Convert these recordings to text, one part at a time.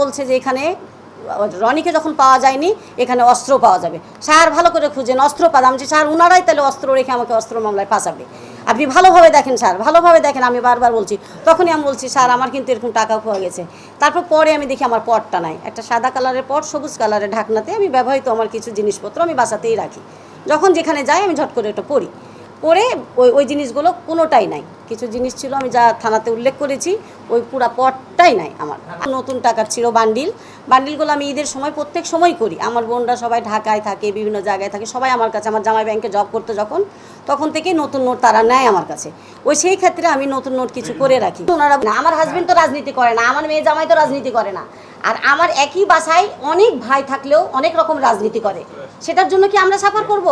বলছে যে এখানে, রনিকে যখন পাওয়া যায়নি, এখানে অস্ত্র পাওয়া যাবে। স্যার ভালো করে খুঁজেন, অস্ত্র পাওয়া আমি স্যার ওনারাই তাহলে অস্ত্র রেখে আমাকে অস্ত্র মামলায় ফাঁসাবে। আপনি ভালোভাবে দেখেন, স্যার, ভালোভাবে দেখেন, আমি বারবার বলছি। তখনই আমি বলছি, স্যার, আমার কিন্তু এরকম টাকা পাওয়া গেছে। তারপর পরে আমি দেখি আমার পটটা নাই। একটা সাদা কালারের পট, সবুজ কালারের ঢাকনাতে আমি ব্যবহৃত আমার কিছু জিনিসপত্র আমি বাসাতেই রাখি। যখন যেখানে যাই, আমি ঝট করে ওটা পড়ি পরে ওই ওই জিনিসগুলো কোনোটাই নাই। কিছু জিনিস ছিল, আমি যা থানাতে উল্লেখ করেছি, ওই পুরা পটটাই নাই আমার। নতুন টাকার ছিল বান্ডিল। বান্ডিলগুলো আমি ঈদের সময় প্রত্যেক সময় করি। আমার বোনরা সবাই ঢাকায় থাকে, বিভিন্ন জায়গায় থাকে, সবাই আমার কাছে, আমার জামাই ব্যাংকে জব করতে যখন, তখন থেকেই নতুন নোট তারা নেয় আমার কাছে। ওই সেই ক্ষেত্রে আমি নতুন নোট কিছু করে রাখি। ওনারা আমার হাজব্যান্ড তো রাজনীতি করে না, আমার মেয়ে জামাই তো রাজনীতি করে না। আর আমার একই বাসায় অনেক ভাই থাকলেও অনেক রকম রাজনীতি করে। সেটার জন্য কি আমরা সাফার করব?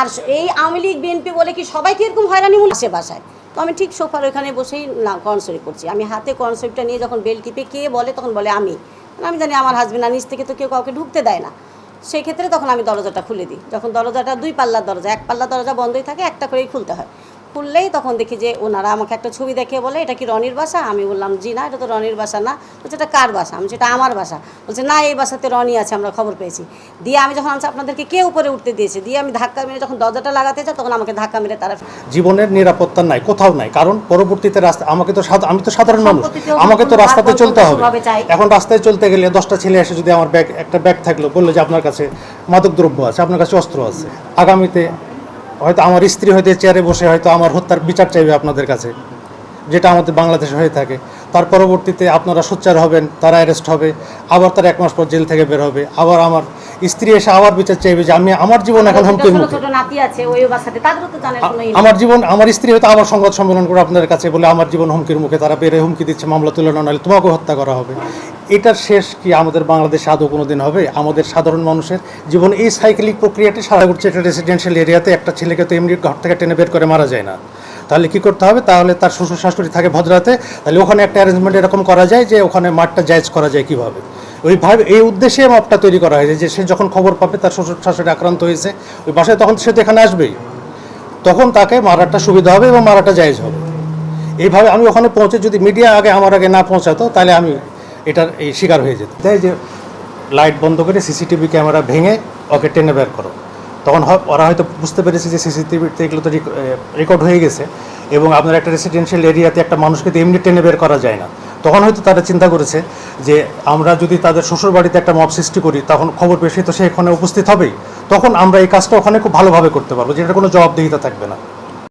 আর এই আওয়ামী লীগ বিএনপি বলে কি সবাইকে এরকম হয়রানি আসে বাসায়। তো আমি ঠিক সোফার ওইখানে বসেই না কনসরি করছি। আমি হাতে কনসেপ্টটা নিয়ে যখন বেল টিপে কে বলে, তখন বলে আমি। আমি জানি আমার হাজব্যান্ড আর নিচ থেকে তো কেউ কাউকে ঢুকতে দেয় না। সেই ক্ষেত্রে তখন আমি দরজাটা খুলে দিই। যখন দরজাটা দুই পাল্লার দরজা, এক পাল্লার দরজা বন্ধই থাকে, একটা করেই খুলতে হয়। খুললেই তখন দেখি যে ওনারা আমাকে একটা ছবি দেখে বলে এটা কি রনির বাসা? আমি বললাম জি না এটা তো রনির বাসা না। বলছে এটা কার বাসা? আমি সেটা আমার বাসা। বলছে না এই বাসাতে রনি আছে আমরা খবর পেয়েছি। দিয়ে আমি যখন আমি আপনাদেরকে কে উপরে উঠতে দিয়েছে? দিয়ে আমি ধাক্কা মেরে যখন দরজাটা লাগাতে যাই তখন আমাকে ধাক্কা মেরে তারা জীবনের নিরাপত্তা নাই কোথাও নাই। কারণ পরবর্তীতে রাস্তা আমাকে তো আমি তো সাধারণ মানুষ। আমাকে তো রাস্তাতে চলতে হবে। চাই। এখন রাস্তায় চলতে গেলে দশটা ছেলে এসে যদি আমার ব্যাগ একটা ব্যাগ থাকল বলল যে আপনার কাছে মাদক দ্রব্য আছে আপনার কাছে অস্ত্র আছে আগামীতে হয়তো আমার স্ত্রী হয়তো চেয়ারে বসে হয়তো আমার হত্যার বিচার চাইবে আপনাদের কাছে যেটা আমাদের বাংলাদেশে হয়ে থাকে। তার পরবর্তীতে আপনারা সোচ্চার হবেন তারা অ্যারেস্ট হবে আবার তারা এক মাস পর জেল থেকে বের হবে আবার আমার স্ত্রী এসে আবার বিচার চাইবে যে আমি আমার জীবন এখন হুমকির মুখে। আমার জীবন আমার স্ত্রী হয়তো আবার সংবাদ সম্মেলন করে আপনাদের কাছে বলে আমার জীবন হুমকির মুখে তারা বেড়ে হুমকি দিচ্ছে মামলা তুলে না নাহলে তোমাকেও হত্যা করা হবে। এটার শেষ কি? আমাদের বাংলাদেশে আদৌ কোনো দিন হবে? আমাদের সাধারণ মানুষের জীবন এই সাইকেলিক প্রক্রিয়াটি সারা করছে একটা রেসিডেন্সিয়াল এরিয়াতে একটা ছেলেকে তো এমনি ঘর থেকে টেনে বের করে মারা যায় না। তাহলে কি করতে হবে? তাহলে তার শ্বশুর শাশুড়ি থাকে ভদ্রাতে, তাহলে ওখানে একটা অ্যারেঞ্জমেন্ট এরকম করা যায় যে ওখানে মাঠটা জায়জ করা যায় কীভাবে? ওইভাবে এই উদ্দেশ্যে মাপটা তৈরি করা হয়েছে যে সে যখন খবর পাবে তার শ্বশুর শাশুড়ি আক্রান্ত হয়েছে, ওই বাসায় তখন সে তো এখানে আসবেই। তখন তাকে মারাটা সুবিধা হবে এবং মারাটা জায়েজ হবে। এইভাবে আমি ওখানে পৌঁছে যদি মিডিয়া আগে আমার আগে না পৌঁছাতো, তাহলে আমি এটার এই শিকার হয়ে যেত। তাই যে লাইট বন্ধ করে সিসিটিভি ক্যামেরা ভেঙে ওকে টেনে বের করো। তখন ওরা হয়তো বুঝতে পেরেছে যে সিসিটিভিতে এগুলো তো রেকর্ড হয়ে গেছে এবং আপনার একটা রেসিডেন্সিয়াল এরিয়াতে একটা মানুষকে তো এমনি টেনে বের করা যায় না। তখন হয়তো তারা চিন্তা করেছে যে আমরা যদি তাদের শ্বশুর বাড়িতে একটা মব সৃষ্টি করি, তখন খবর পেশে তো সে এখানে উপস্থিত হবেই। তখন আমরা এই কাজটা ওখানে খুব ভালোভাবে করতে পারব যেটা কোনো জবাবদিহিতা থাকবে না।